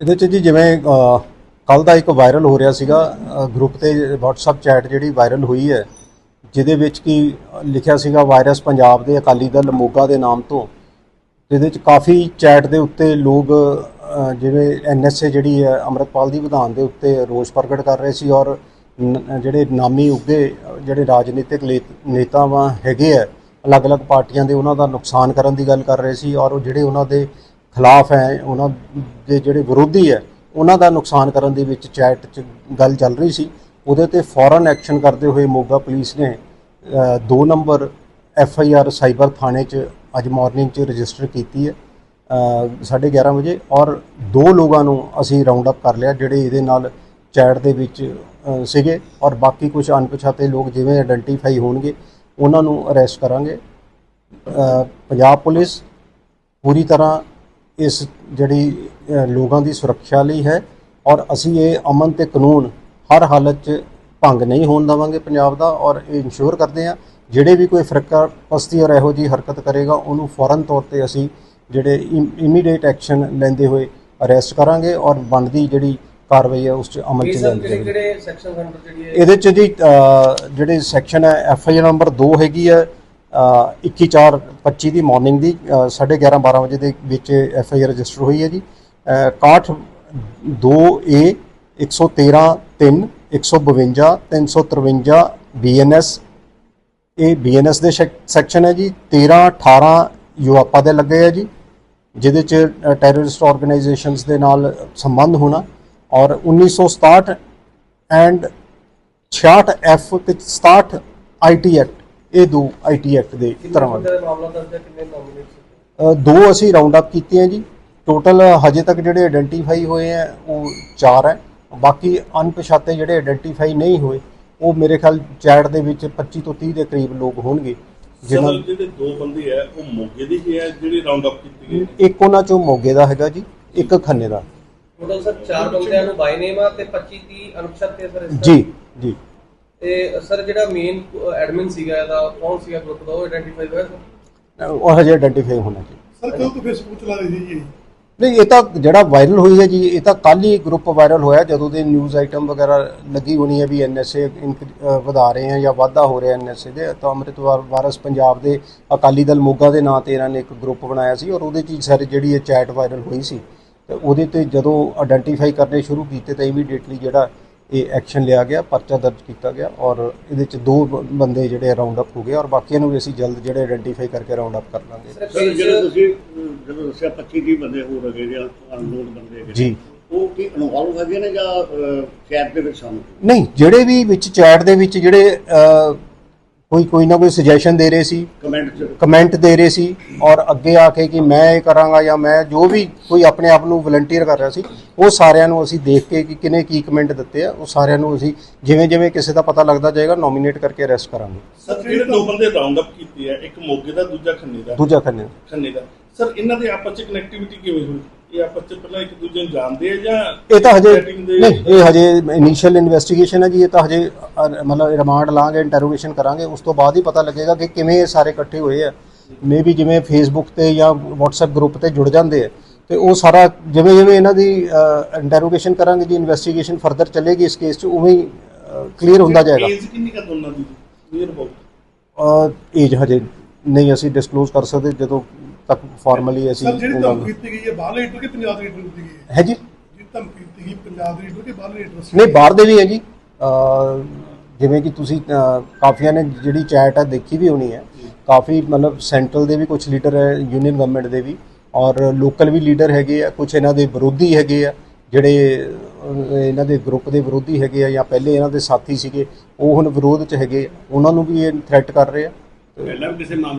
ਇਹਦੇ ਚ ਜੀ ਜਿਵੇਂ ਕੱਲ ਦਾ ਇੱਕ ਵਾਇਰਲ ਹੋ ਰਿਹਾ ਸੀਗਾ ਗਰੁੱਪ ਤੇ WhatsApp ਚੈਟ ਜਿਹੜੀ ਵਾਇਰਲ ਹੋਈ ਹੈ ਜਿਹਦੇ ਵਿੱਚ ਕੀ ਲਿਖਿਆ ਸੀਗਾ ਵਾਇਰਸ ਪੰਜਾਬ ਦੇ ਅਕਾਲੀ ਦਲ ਮੋਗਾ ਦੇ ਨਾਮ ਤੋਂ। ਜਿਹਦੇ ਚ ਕਾਫੀ ਚੈਟ ਦੇ ਉੱਤੇ ਲੋਕ ਅ, ਜਿਵੇਂ ਐਨਐਸਏ ਜਿਹੜੀ ਹੈ ਅੰਮ੍ਰਿਤਪਾਲ ਦੀ ਵਿਧਾਨ ਦੇ ਉੱਤੇ ਰੋਸ ਪ੍ਰਗਟ ਕਰ ਰਹੇ ਸੀ ਔਰ ਜਿਹੜੇ ਨਾਮੀ ਉੱਗੇ ਜਿਹੜੇ ਰਾਜਨੀਤਿਕ ਲੇ- ਨੇਤਾਵਾਂ ਹੈਗੇ ਆ ਅਲੱਗ-ਅਲੱਗ ਪਾਰਟੀਆਂ ਦੇ ਉਹਨਾਂ ਦਾ ਨੁਕਸਾਨ ਕਰਨ ਦੀ ਗੱਲ ਕਰ ਰਹੇ ਸੀ ਔਰ ਉਹ ਜਿਹੜੇ ਉਹਨਾਂ ਦੇ ਖਿਲਾਫ ਹੈ ਉਹਨਾਂ ਦੇ ਜਿਹੜੇ ਵਿਰੋਧੀ ਹੈ ਉਹਨਾਂ ਦਾ ਨੁਕਸਾਨ ਕਰਨ ਦੇ ਵਿੱਚ ਚੈਟ 'ਚ ਗੱਲ ਚੱਲ ਰਹੀ ਸੀ। ਉਹਦੇ ਤੇ ਫੌਰਨ ਐਕਸ਼ਨ ਕਰਦੇ ਹੋਏ ਮੋਗਾ ਪੁਲਿਸ ਨੇ 2 number F I R cyber ਥਾਣੇ 'ਚ ਅੱਜ ਮਾਰਨਿੰਗ 'ਚ ਰਜਿਸਟਰ ਕੀਤੀ ਹੈ ਅ, ਸਾਢੇ 11 ਵਜੇ ਔਰ ਦੋ ਲੋਕਾਂ ਨੂੰ ਅਸੀਂ ਰਾਉਂਡ ਅਪ ਕਰ ਲਿਆ ਜਿਹੜੇ ਇਹਦੇ ਨਾਲ ਚੈਟ ਦੇ ਵਿੱਚ ਸੀਗੇ ਔਰ ਬਾਕੀ ਕੁਝ ਅਣਪਛਾਤੇ ਲੋਕ ਜਿਵੇਂ ਆਇਡੈਂਟੀਫਾਈ ਹੋਣਗੇ ਉਹਨਾਂ ਨੂੰ ਅਰੈਸਟ ਕਰਾਂਗੇ। ਪੰਜਾਬ ਪੁਲਿਸ ਪੂਰੀ ਤਰ੍ਹਾਂ ਇਸ ਜਿਹੜੀ ਲੋਕਾਂ ਦੀ ਸੁਰੱਖਿਆ ਲਈ ਹੈ ਔਰ ਅਸੀਂ ਇਹ ਅਮਨ ਤੇ ਕਾਨੂੰਨ ਹਰ ਹਾਲਤ 'ਚ ਭੰਗ ਨਹੀਂ ਹੋਣ ਦੇਵਾਂਗੇ ਪੰਜਾਬ ਦਾ ਔਰ ਇਹ ਇਨਸ਼ੋਰ ਕਰਦੇ ਹਾਂ ਜਿਹੜੇ ਵੀ ਕੋਈ ਫਰਕਾ ਪਸਤੀ ਔਰ ਇਹੋ ਜੀ ਹਰਕਤ ਕਰੇਗਾ ਉਹਨੂੰ ਫੌਰਨ ਤੌਰ ਤੇ ਅਸੀਂ ਜਿਹੜੇ ਇਮੀਡੀਏਟ ਐਕਸ਼ਨ ਲੈਂਦੇ ਹੋਏ ਅਰੈਸਟ ਕਰਾਂਗੇ ਔਰ ਬਣਦੀ ਜਿਹੜੀ ਕਾਰਵਾਈ ਹੈ ਉਸ 'ਚ ਅਮਲ 'ਚ ਲਿਆਂਦੀ ਜਾਵੇਗੀ। ਕਿਹੜੇ ਸੈਕਸ਼ਨ ਜਿਹੜੀ ਹੈ? ਇਹਦੇ ਚ ਜੀ ਅ, ਜਿਹੜੇ ਸੈਕਸ਼ਨ ਹੈ ਐਫ ਆਈ ਆਰ ਨੰਬਰ 2 ਹੈਗੀ ਹੈ 21425 ਦੀ ਮਾਰਨਿੰਗ ਦੀ 11:30 12 ਵਜੇ ਦੇ ਵਿੱਚ ਐਫ ਆਈ ਆਰ ਰਜਿਸਟਰ ਹੋਈ ਹੈ ਜੀ। ਅ, 61 2 ਏ 113 3 152 353 ਬੀਐਨਐਸ ਇਹ ਬੀਐਨਐਸ ਦੇ ਸੈਕਸ਼ਨ ਹੈ ਜੀ। 13 18 ਯੂਆਪਾ ਦੇ ਲੱਗੇ ਹੈ ਜੀ ਜਿਹਦੇ ਚ ਟੈਰਰਿਸਟ ਆਰਗੇਨਾਈਜੇਸ਼ਨਸ ਦੇ ਨਾਲ ਸੰਬੰਧ ਹੋਣਾ। ਔਰ 1967 ਐਂਡ 66 ਐਫ ਤੇ 67 ਆਈਟੀ ਐਕਟ ਇਹ ਦੋ ਆਈਟੀ ਐਕਟ ਦੇ ਤਰ੍ਹਾਂ ਦਾ ਮਾਮਲਾ ਦਰਜ ਹੈ ਕਿੰਨੇ ਨੋਮੀਨੇਟ ਅ, ਦੋ ਅਸੀਂ ਰਾਉਂਡ ਅਪ ਕੀਤੀਆਂ ਜੀ। ਟੋਟਲ ਹਜੇ ਤੱਕ ਜਿਹੜੇ ਆਇਡੈਂਟੀਫਾਈ ਹੋਏ ਆ ਉਹ ਚਾਰ ਹੈ। ਬਾਕੀ ਅਣਪਛਾਤੇ ਜਿਹੜੇ ਆਇਡੈਂਟੀਫਾਈ ਨਹੀਂ ਹੋਏ ਉਹ ਮੇਰੇ ਖਿਆਲ ਚੈਟ ਦੇ ਵਿੱਚ 25 ਤੋਂ 30 ਦੇ ਕਰੀਬ ਲੋਕ ਹੋਣਗੇ ਜਿਨ੍ਹਾਂ ਸਰ ਜਿਹੜੇ ਦੋ ਬੰਦੇ ਆ ਉਹ ਮੋਗੇ ਦੇ ਹੀ ਆ ਜਿਹੜੀ ਰਾਉਂਡ ਅਪ ਕੀਤੀ ਇੱਕ ਉਹਨਾਂ ਚੋਂ ਮੋਗੇ ਦਾ ਹੈਗਾ ਜੀ ਇੱਕ ਖੰਨੇ ਦਾ। ਟੋਟਲ ਸਰ ਚਾਰ ਬੰਦਿਆਂ ਨੂੰ ਬਾਈ ਨੇਮ ਆ ਤੇ 25 30 ਅਨੁਪਛਾਤੇ ਸਰ ਇਸ ਦਾ? ਜੀ ਜੀ। ਤੇ ਸਰ ਜਿਹੜਾ ਮੇਨ ਐਡਮਿਨ ਸੀਗਾ ਇਹਦਾ ਕੌਣ ਸੀਗਾ ਗਰੁੱਪ ਦਾ? ਉਹ ਆਇਡੈਂਟੀਫਾਈ ਹੋਇਆ ਸਰ ਉਹ ਹਜੇ ਆਇਡੈਂਟੀਫਾਈ ਹੋਣਾ ਜੀ। ਸਰ ਕਦੋਂ ਤੋਂ ਫੇਸਬੁੱਕ ਚਲਾ ਰਹੀ ਸੀ ਜੀ? ਨਹੀਂ ਇਹ ਤਾਂ ਜਿਹੜਾ ਵਾਇਰਲ ਹੋਈ ਹੈ ਜੀ ਇਹ ਤਾਂ ਕੱਲ ਹੀ ਗਰੁੱਪ ਵਾਇਰਲ ਹੋਇਆ ਜਦੋਂ ਦੇ ਨਿਊਜ਼ ਆਈਟਮ ਵਗੈਰਾ ਲੱਗੀ ਹੋਣੀ ਹੈ ਵੀ ਐਨਐਸਏ ਵਧਾ ਰਹੇ ਜਾਂ ਵਾਧਾ ਹੋ ਰਿਹਾ ਐਨਐਸਏ ਦੇ ਤਾਂ ਅੰਮ੍ਰਿਤਵਾਰ ਵਾਰਸ ਪੰਜਾਬ ਦੇ ਅਕਾਲੀ ਦਲ ਮੋਗਾ ਦੇ ਨਾਂ ਤੇ ਇਹਨਾਂ ਨੇ ਇੱਕ ਗਰੁੱਪ ਬਣਾਇਆ ਸੀ ਔਰ ਉਹਦੇ 'ਚ ਸਾਰੇ ਜਿਹੜੀ ਇਹ ਚੈਟ ਵਾਇਰਲ ਹੋਈ ਸੀ। ਤੇ ਉਹਦੇ ਤੇ ਜਦੋਂ ਆਇਡੈਂਟੀਫਾਈ ਕਰਨੇ ਸ਼ੁਰੂ ਕੀਤੇ ਤਾਂ ਇਮੀਡੀਏਟਲੀ ਜਿਹੜਾ ਇਹ ਐਕਸ਼ਨ ਲਿਆ ਗਿਆ ਪਰਚਾ ਦਰਜ ਕੀਤਾ ਗਿਆ ਔਰ ਇਹਦੇ 'ਚ ਦੋ ਬੰਦੇ ਜਿਹੜੇ ਰਾਉਂਡ ਅਪ ਹੋ ਗਏ ਔਰ ਬਾਕੀਆਂ ਨੂੰ ਵੀ ਅਸੀਂ ਜਲਦ ਜਿਹੜੇ ਆਇਡੈਂਟੀਫਾਈ ਕਰਕੇ ਰਾਉਂਡ ਅਪ ਕਰ ਲਾਂਗੇ। ਸਰ ਸਰ ਜਿਹੜੇ ਤੁਸੀਂ ਅਹ, ਜਦੋਂ ਦੱਸਿਆ 25 30 ਬੰਦੇ ਹੋਰ ਹੈਗੇ ਜਾਂ ਬੰਦੇ ਉਹ ਕੀ ਇਨਵੋਲਵ ਹੈਗੇ ਨੇ ਜਾਂ ਚੈਟ ਦੇ ਵਿੱਚ ਸ਼ਾਮਲ? ਨਹੀਂ ਜਿਹੜੇ ਵੀ ਵਿੱਚ ਚੈਟ ਦੇ ਵਿੱਚ ਜਿਹੜੇ ਕੋਈ ਕੋਈ ਨਾ ਕੋਈ ਸੁਜੈਸ਼ਨ ਦੇ ਰਹੇ ਸੀ ਕਮੈਂਟ ਕਮੈਂਟ ਦੇ ਰਹੇ ਸੀ ਔਰ ਅੱਗੇ ਆ ਕੇ ਕਿ ਮੈਂ ਇਹ ਕਰਾਂਗਾ ਜਾਂ ਮੈਂ ਜੋ ਵੀ ਕੋਈ ਆਪਣੇ ਆਪ ਨੂੰ ਵਲੰਟੀਅਰ ਕਰ ਰਿਹਾ ਸੀ ਉਹ ਸਾਰਿਆਂ ਨੂੰ ਅਸੀਂ ਦੇਖ ਕੇ ਕਿ ਕਿਨੇ ਕੀ ਕਮੈਂਟ ਦਿੱਤੇ ਆ ਉਹ ਸਾਰਿਆਂ ਨੂੰ ਅਸੀਂ ਜਿਵੇਂ ਜਿਵੇਂ ਕਿਸੇ ਦਾ ਪਤਾ ਲੱਗਦਾ ਜਾਏਗਾ ਨੋਮੀਨੇਟ ਕਰਕੇ ਅਰੈਸਟ ਕਰਾਂਗੇ। ਸਰ ਜਿਹੜੇ ਦੋ ਬੰਦੇ ਰਾਉਂਡ ਅਪ ਕੀਤੇ ਆ ਇੱਕ ਮੋਗੇ ਦਾ ਦੂਜਾ ਖੰਨੇ ਦਾ। ਦੂਜਾ ਖੰਨੇ ਖੰਨੇ ਦਾ। ਸਰ ਇਹਨਾਂ ਦੇ ਆਪਸ ਚ ਕਨੈਕਟੀਵਿਟੀ ਕਿਵੇਂ ਹੋਈ? ਇਹ ਆਪਸ ਚ ਪਹਿਲਾਂ ਇੱਕ ਦੂਜੇ ਨੂੰ ਜਾਣਦੇ ਆ ਜਾਂ ਇਹ ਤਾਂ ਹਜੇ ਨਹੀਂ ਇਹ ਹਜੇ ਇਨੀਸ਼ੀਅਲ ਇਨਵੈਸਟੀਗੇਸ਼ਨ ਹੈ ਜੀ ਇਹ ਤਾਂ ਹਜੇ ਮਤਲਬ ਰਿਮਾਂਡ ਲਾਂਗੇ ਇੰਟਰੋਗੇਸ਼ਨ ਕਰਾਂਗੇ ਉਸ ਤੋਂ ਬਾਅਦ ਹੀ ਪਤਾ ਲੱਗੇਗਾ ਕਿ ਕਿਵੇਂ ਇਹ ਸਾਰੇ ਇਕੱਠੇ ਹੋਏ ਆ। ਮੇਬੀ ਜਿਵੇਂ ਫੇਸਬੁੱਕ ਤੇ ਜਾਂ WhatsApp ਗਰੁੱਪ ਤੇ ਜੁੜ ਜਾਂਦੇ ਆ। ਤੇ ਉਹ ਸਾਰਾ ਜਿਵੇਂ ਜਿਵੇਂ ਇਹਨਾਂ ਦੀ ਇੰਟਰੋਗੇਸ਼ਨ ਕਰਾਂਗੇ ਜੀ ਇਨਵੈਸਟੀਗੇਸ਼ਨ ਫਰਦਰ ਚੱਲੇਗੀ ਇਸ ਕੇਸ 'ਚ ਉਵੇਂ ਹੀ ਕਲੀਅਰ ਹੁੰਦਾ ਜਾਏਗਾ। ਏਜ ਕਿੰਨੀ ਕਾ ਦੋਨਾਂ ਦੀ? ਕਲੀਅਰ ਅਬਾਊਟ ਏਜ ਹਜੇ ਨਹੀਂ ਅਸੀਂ ਡਿਸਕਲੋਜ਼ ਕਰ ਸਕਦੇ ਜਦੋਂ ਤੱਕ ਫਾਰਮਲੀ ਅਸੀਂ ਸਰ ਜਿਹੜੀ ਧਮਕੀ ਦਿੱਤੀ ਗਈ ਹੈ ਬਾਹਰਲੇ ਲੀਡਰ ਕਿ ਪੰਜਾਬ ਦੇ ਲੀਡਰ ਦਿੱਤੀ ਗਈ ਹੈ? ਹੈ ਜੀ। ਜਿਹੜੀ ਧਮਕੀ ਦਿੱਤੀ ਗਈ ਪੰਜਾਬ ਦੇ ਲੀਡਰ ਕਿ ਬਾਹਰਲੇ ਲੀਡਰ ਨਹੀਂ ਬਾਹਰ ਦੇ ਵੀ ਹੈ ਜੀ। ਜਿਵੇਂ ਕਿ ਤੁਸੀਂ ਕਾਫੀਆਂ ਨੇ ਜਿਹੜੀ ਚੈਟ ਆ ਦੇਖੀ ਵੀ ਹੋਣੀ ਹੈ, ਕਾਫੀ ਮਤਲਬ ਸੈਂਟਰਲ ਦੇ ਵੀ ਕੁਝ ਲੀਡਰ ਹੈ ਯੂਨੀਅਨ ਗਵਰਨਮੈਂਟ ਦੇ ਵੀ, ਔਰ ਲੋਕਲ ਵੀ ਲੀਡਰ ਹੈਗੇ ਆ ਕੁਝ ਇਹਨਾਂ ਦੇ ਵਿਰੋਧੀ ਹੈਗੇ ਆ, ਜਿਹੜੇ ਇਹਨਾਂ ਦੇ ਗਰੁੱਪ ਦੇ ਵਿਰੋਧੀ ਹੈਗੇ ਆ ਜਾਂ ਪਹਿਲੇ ਇਹਨਾਂ ਦੇ ਸਾਥੀ ਸੀਗੇ, ਉਹ ਹੁਣ ਵਿਰੋਧ 'ਚ ਹੈਗੇ ਉਹਨਾਂ ਨੂੰ ਵੀ ਇਹ ਥ੍ਰੈਟ ਕਰ ਰਹੇ ਆ। ਪਹਿਲਾਂ ਕਿਸੇ